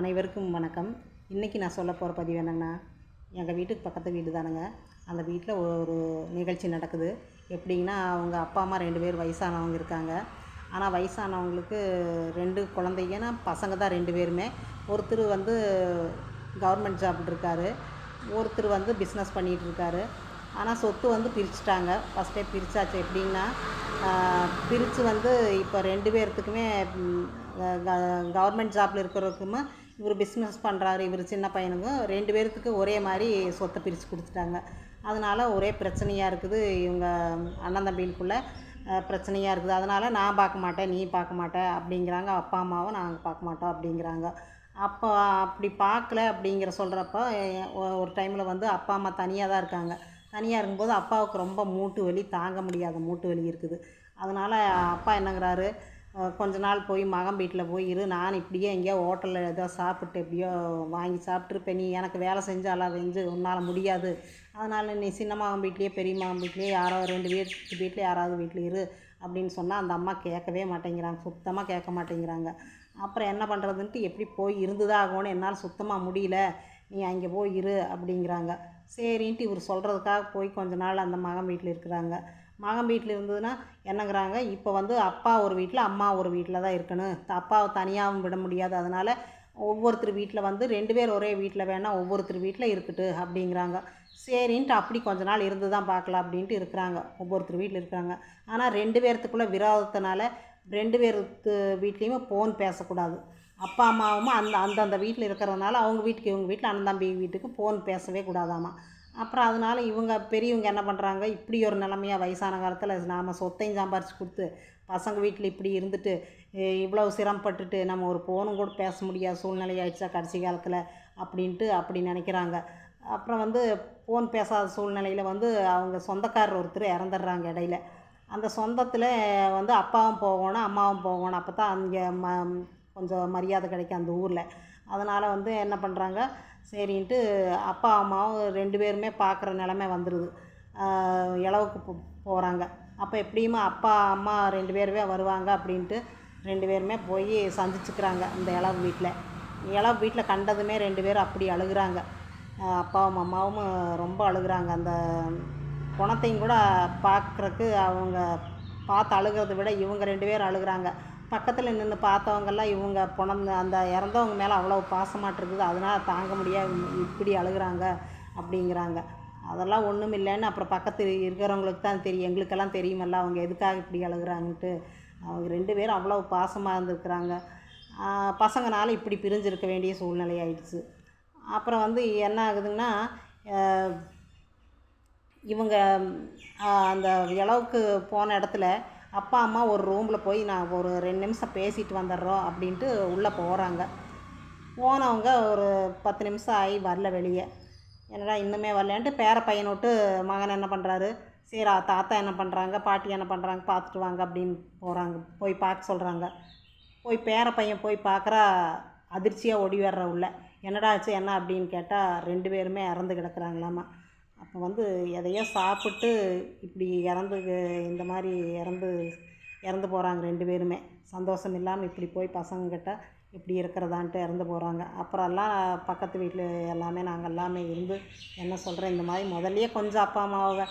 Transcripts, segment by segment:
அனைவருக்கும் வணக்கம். இன்றைக்கி நான் சொல்ல போகிற பதிவு என்னென்னா எங்கள் வீட்டுக்கு பக்கத்து வீடு தானுங்க. அந்த வீட்டில் ஒரு நிகழ்ச்சி நடக்குது. எப்படின்னா அவங்க அப்பா அம்மா ரெண்டு பேர் வயசானவங்க இருக்காங்க. ஆனால் வயசானவங்களுக்கு ரெண்டு குழந்தைங்கன்னா பசங்க தான் ரெண்டு பேருமே. ஒருத்தர் வந்து கவர்மெண்ட் ஜாப் இருக்கார். ஒருத்தர் வந்து பிஸ்னஸ் பண்ணிகிட்டு இருக்காரு. ஆனால் சொத்து வந்து பிரிச்சுட்டாங்க. ஃபஸ்ட்டே பிரித்தாச்சு எப்படின்னா பிரித்து வந்து இப்போ ரெண்டு பேர்த்துக்குமே கவர்மெண்ட் ஜாப்பில் இருக்கிறவருக்குமே இவர் பிஸ்னஸ் பண்ணுறாரு இவர் சின்ன பையனுக்கும் ரெண்டு பேர்த்துக்கு ஒரே மாதிரி சொத்தை பிரித்து கொடுத்துட்டாங்க. அதனால் ஒரே பிரச்சனையாக இருக்குது இவங்க அண்ணன் தம்பிகளுக்குள்ளே பிரச்சனையாக இருக்குது. அதனால் நான் பார்க்க மாட்டேன் நீ பார்க்க மாட்டேன் அப்படிங்கிறாங்க. அப்பா அம்மாவும் நாங்கள் பார்க்க மாட்டோம் அப்படிங்கிறாங்க. அப்போ அப்படி பார்க்கல அப்படிங்கிற சொல்கிறப்ப ஒரு டைமில் வந்து அப்பா அம்மா தனியாக தான் இருக்காங்க. தனியாக இருக்கும்போது அப்பாவுக்கு ரொம்ப மூட்டு வலி தாங்க முடியாத மூட்டு வலி இருக்குது. அதனால் அப்பா என்னங்கிறாரு கொஞ்ச நாள் போய் மகன் வீட்டில் போய் இரு நான் இப்படியே எங்கேயோ ஹோட்டலில் ஏதோ சாப்பிட்டு எப்படியோ வாங்கி சாப்பிட்ருப்பேன் நீ எனக்கு வேலை செஞ்சாலாம் செஞ்சு உன்னால் முடியாது. அதனால் நீ சின்ன மகன் வீட்லேயே பெரிய மகன் வீட்லேயே யாரோ ரெண்டு வீட்டு வீட்டில் யாராவது வீட்டில் இரு அப்படின்னு சொன்னால் அந்த அம்மா கேட்கவே மாட்டேங்கிறாங்க. சுத்தமாக கேட்க மாட்டேங்கிறாங்க. அப்புறம் என்ன பண்ணுறதுன்ட்டு எப்படி போய் இருந்துதான் ஆகணும் என்னால் சுத்தமாக முடியல. நீ அங்கே போய் இரு அப்படிங்கிறாங்க. சரின்ட்டு இவர் சொல்கிறதுக்காக போய் கொஞ்ச நாள் அந்த மகன் வீட்டில் இருக்கிறாங்க. மகன் வீட்டில் இருந்ததுன்னா என்னங்கிறாங்க? இப்போ வந்து அப்பா ஒரு வீட்டில் அம்மா ஒரு வீட்டில் தான் இருக்கணும். அப்பாவை தனியாகவும் விட முடியாது. அதனால் ஒவ்வொருத்தர் வீட்டில் வந்து ரெண்டு பேர் ஒரே வீட்டில் வேணால் ஒவ்வொருத்தர் வீட்டில் இருக்கட்டு அப்படிங்கிறாங்க. சரின்ட்டு அப்படி கொஞ்ச நாள் இருந்து தான் பார்க்கலாம் அப்படின்ட்டு இருக்கிறாங்க. ஒவ்வொருத்தர் வீட்டில் இருக்கிறாங்க. ஆனால் ரெண்டு பேர்த்துக்குள்ளே விரோதத்தினால ரெண்டு பேர்த்து வீட்லேயுமே ஃபோன் பேசக்கூடாது. அப்பா அம்மாவும் அந்த அந்தந்த வீட்டில் இருக்கிறதுனால அவங்க வீட்டுக்கு இவங்க வீட்டில் அண்ணன் தம்பி வீட்டுக்கு ஃபோன் பேசவே கூடாதாமா? அப்புறம் அதனால் இவங்க பெரியவங்க என்ன பண்ணுறாங்க இப்படி ஒரு நிலமையாக வயசான காலத்தில் நாம் சொத்தையும் சம்பாரித்து கொடுத்து பசங்க வீட்டில் இப்படி இருந்துட்டு இவ்வளோ சிரமப்பட்டுட்டு நம்ம ஒரு ஃபோனும் கூட பேச முடியாத சூழ்நிலை ஆயிடுச்சா கடைசி காலத்தில் அப்படின்ட்டு அப்படி நினைக்கிறாங்க. அப்புறம் வந்து ஃபோன் பேசாத சூழ்நிலையில் வந்து அவங்க சொந்தக்காரர் ஒருத்தர் இறந்துடுறாங்க இடையில. அந்த சொந்தத்தில் வந்து அப்பாவும் போகணும் அம்மாவும் போகணும். அப்போ தான் அங்கே ம கொஞ்சம் மரியாதை கிடைக்கும் அந்த ஊரில். அதனால் வந்து என்ன பண்ணுறாங்க சரின்ட்டு அப்பா அம்மாவும் ரெண்டு பேருமே பார்க்குற நிலமை வந்துடுது இலவுக்கு போ போகிறாங்க அப்போ எப்படியுமா அப்பா அம்மா ரெண்டு பேருமே வருவாங்க அப்படின்ட்டு ரெண்டு பேருமே போய் சந்திச்சுக்கிறாங்க இந்த இளவு வீட்டில் இளவு வீட்டில் கண்டதுமே ரெண்டு பேரும் அப்படி அழுகுறாங்க. அப்பாவும் அம்மாவும் ரொம்ப அழுகுறாங்க. அந்த குணத்தையும் கூட பார்க்குறக்கு அவங்க பார்த்து அழுகிறத விட இவங்க ரெண்டு பேரும் அழுகுறாங்க. பக்கத்தில் நின்று பார்த்தவங்கெல்லாம் இவங்க பிணந்த அந்த இறந்தவங்க மேலே அவ்வளோ பாசமாட்டிருக்குது அதனால் தாங்க முடியாது. இப்படி அழுகுறாங்க அப்படிங்கிறாங்க. அதெல்லாம் ஒன்றும் இல்லைன்னு அப்புறம் பக்கத்தில் இருக்கிறவங்களுக்கு தான் தெரியும். எங்களுக்கெல்லாம் தெரியுமல்ல. அவங்க எதுக்காக இப்படி அழுகுறாங்கன்ட்டு. அவங்க ரெண்டு பேரும் அவ்வளோ பாசமாக இருந்திருக்கிறாங்க. பசங்கனால் இப்படி பிரிஞ்சிருக்க வேண்டிய சூழ்நிலை ஆயிடுச்சு. அப்புறம் வந்து என்ன ஆகுதுங்கன்னா இவங்க அந்த இளவுக்கு போன இடத்துல அப்பா அம்மா ஒரு ரூமில் போய் நான் ஒரு ரெண்டு நிமிஷம் பேசிட்டு வந்துடுறோம் அப்படின்ட்டு உள்ளே போகிறாங்க போனவங்க ஒரு பத்து நிமிஷம் ஆகி வரல வெளியே. என்னடா இன்னுமே வரலன்ட்டு பேர பையனோட்டு விட்டு மகன் என்ன பண்ணுறாரு சரி தாத்தா என்ன பண்ணுறாங்க பாட்டி என்ன பண்ணுறாங்க பார்த்துட்டு வாங்க அப்படின்னு போகிறாங்க போய் பார்க்க சொல்கிறாங்க போய் பேர பையன் போய் பார்க்குறா அதிர்ச்சியாக ஓடி வர்ற உள்ள. என்னடா ஆச்சு என்ன அப்படின்னு கேட்டால் ரெண்டு பேருமே இறந்து கிடக்குறாங்களாமா. அப்போ வந்து எதையோ சாப்பிட்டு இப்படி இறந்து இந்த மாதிரி இறந்து இறந்து போகிறாங்க ரெண்டு பேருமே. சந்தோஷம் இல்லாமல் இப்படி போய் பசங்கக்கிட்ட இப்படி இருக்கிறதான்ட்டு இறந்து போகிறாங்க அப்புறம்லாம் பக்கத்து வீட்டில் எல்லாமே நாங்கள் எல்லாமே இருந்து என்ன சொல்கிறேன் இந்த மாதிரி முதல்லையே கொஞ்சம் அப்பா அம்மாவை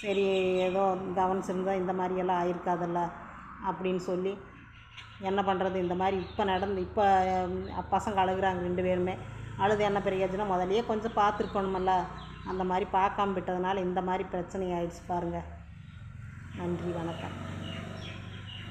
சரி ஏதோ கவனிச்சிருந்தா இந்த மாதிரியெல்லாம் ஆயிருக்காதல்ல அப்படின்னு சொல்லி என்ன பண்ணுறது இந்த மாதிரி இப்போ நடந்து இப்போ பசங்க அழுகுறாங்க ரெண்டு பேருமே. அழுது என்ன பிரயோஜனம் முதல்லையே கொஞ்சம் பார்த்துருக்கணுமல்ல அந்த மாதிரி பார்க்காம விட்டதுனால இந்த மாதிரி பிரச்சனை ஆயிடுச்சு பாருங்கள் நன்றி வணக்கம்.